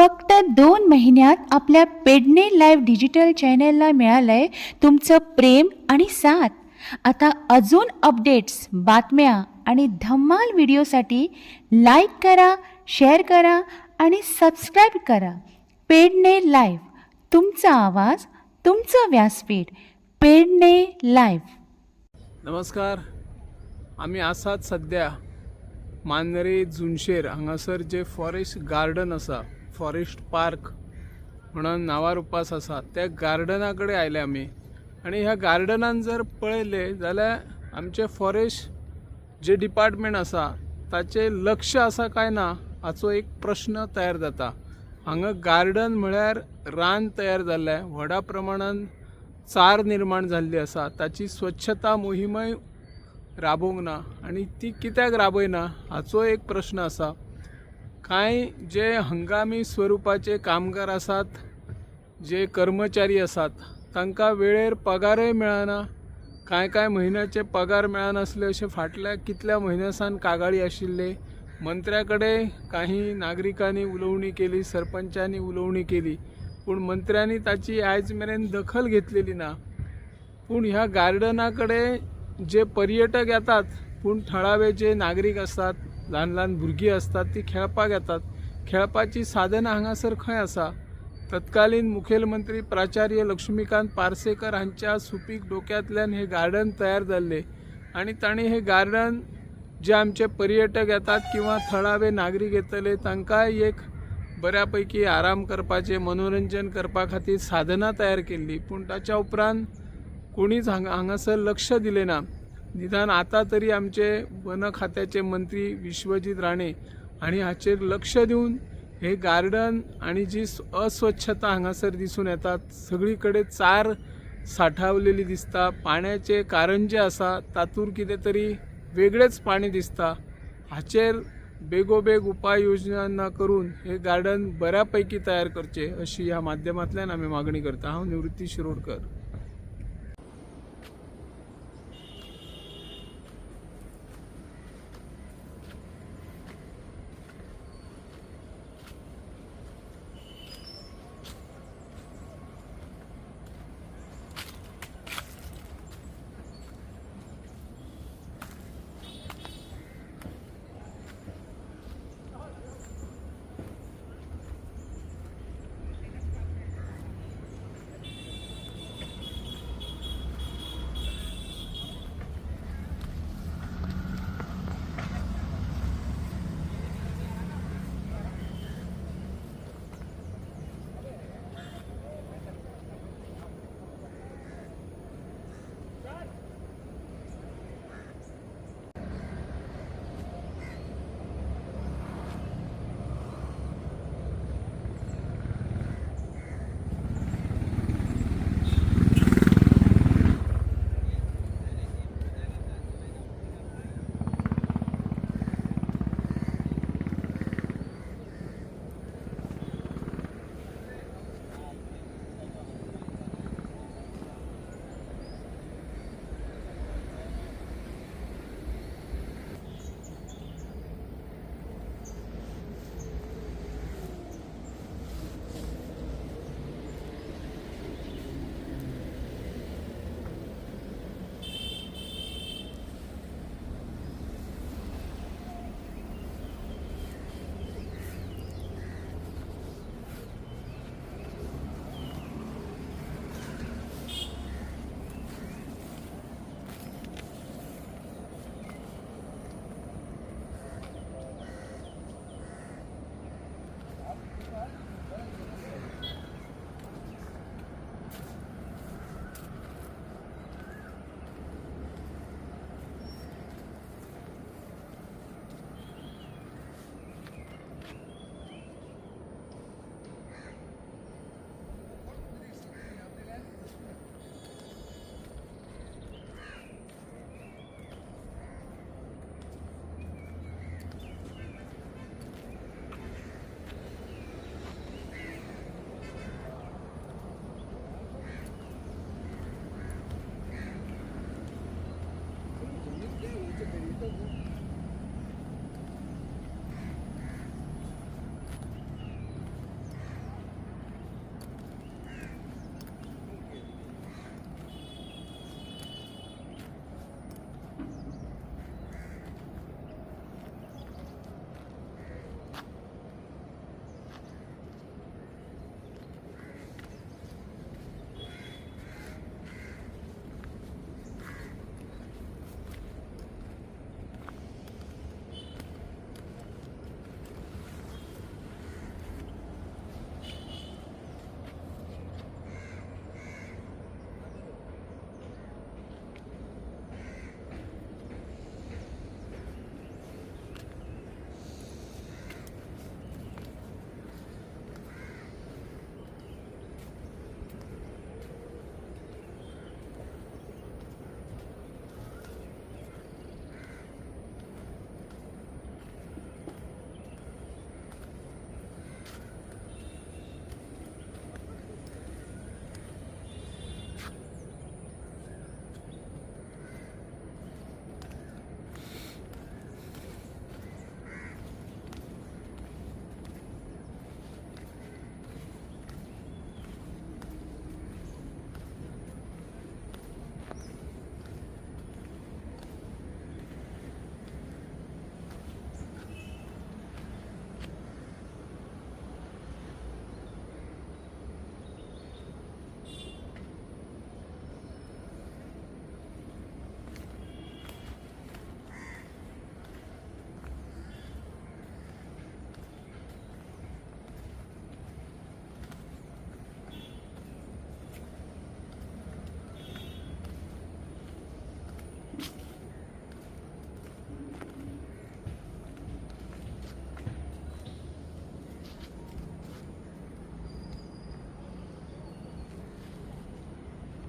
फक्त दोन महिन्यात आपल्या पेडणे लाईव्ह डिजिटल चॅनलला मिळालं आहे तुमचं प्रेम आणि साथ. आता अजून अपडेट्स बातम्या आणि धम्माल व्हिडिओसाठी लाईक करा शेअर करा आणि सबस्क्राईब करा. पेडणे लाईव्ह तुमचा आवाज तुमचं व्यासपीठ पेडणे लाईव्ह. नमस्कार. आमी आसात सद्या मांद्रे जुनशेर हांगासर जे फॉरेस्ट गार्डन आसा फॉरेस्ट पार्क म्हणून नांवार उपास आसा त्या गार्डना कडेन आयले आमी आनी ह्या गार्डनान जर पळयले जाल्यार आमचे फॉरेस्ट जे डिपार्टमेंट आसा ताचे लक्ष आसा काय ना हाचो एक प्रश्न तयार जाता. हांगा गार्डन म्हळ्यार रान तयार जाल्लें व्हडा प्रमाणान चार निर्माण जाल्ली आसा ताची स्वच्छता मोहिमय राबोवंक ना. आनी ती कित्याक राबयना हाचो एक प्रश्न आसा कांय जे हंगामी स्वरुपाचे कामगार आसात जे कर्मचारी आसात तांकां वेळेर पगारय मेळना. कांय कांय म्हयन्याचे पगार मेळनासले अशें फाटल्या कितल्या म्हयन्या सावन कागाळी आशिल्ले. मंत्र्या कडेन काही नागरिकांनी उलोवणी केली सरपंचांनी उलोवणी केली पूण मंत्र्यांनी ताची आयज मेरेन दखल घेतलेली ना. पूण ह्या गार्डना कडेन जे पर्यटक येतात पूण थळावे जे नागरीक असतात ल्हान ल्हान भुरगीं असतात ती खेळपाक येतात. खेळपाची साधनां हांगासर खंय आसा? तत्कालीन मुखेलमंत्री प्राचार्य लक्ष्मीकांत पार्सेकर हांच्या सुपीक डोक्यांतल्यान हे गार्डन तयार जाल्ले आनी तांणी हे गार्डन जे आमचे पर्यटक येतात किंवा थळावे नागरीक येतले तांकांय एक बऱ्या पैकी आराम करपाचें मनोरंजन करपा खातीर साधनां तयार केल्ली. पूण ताच्या उपरांत कोणीच हांगा हांगासर लक्ष दिलें ना निदान आतां तरी आमचे वन खात्याचे मंत्री विश्वजीत राणे आणि हाचेर लक्ष दिवन हे गार्डन आनी जी अस्वच्छता हांगासर दिसून येतात सगळी कडेन चार साठावलेली दिसता पाण्याचे कारंजे आसा तातूंत कितें तरी वेगळेच पाणी दिसता. हाचेर बेगोबेग उपाय योजना करून हे गार्डन बऱ्या पैकी तयार करचे अशी ह्या माध्यमांतल्यान आमी मागणी करता. हांव निवृत्ती शिरोडकर.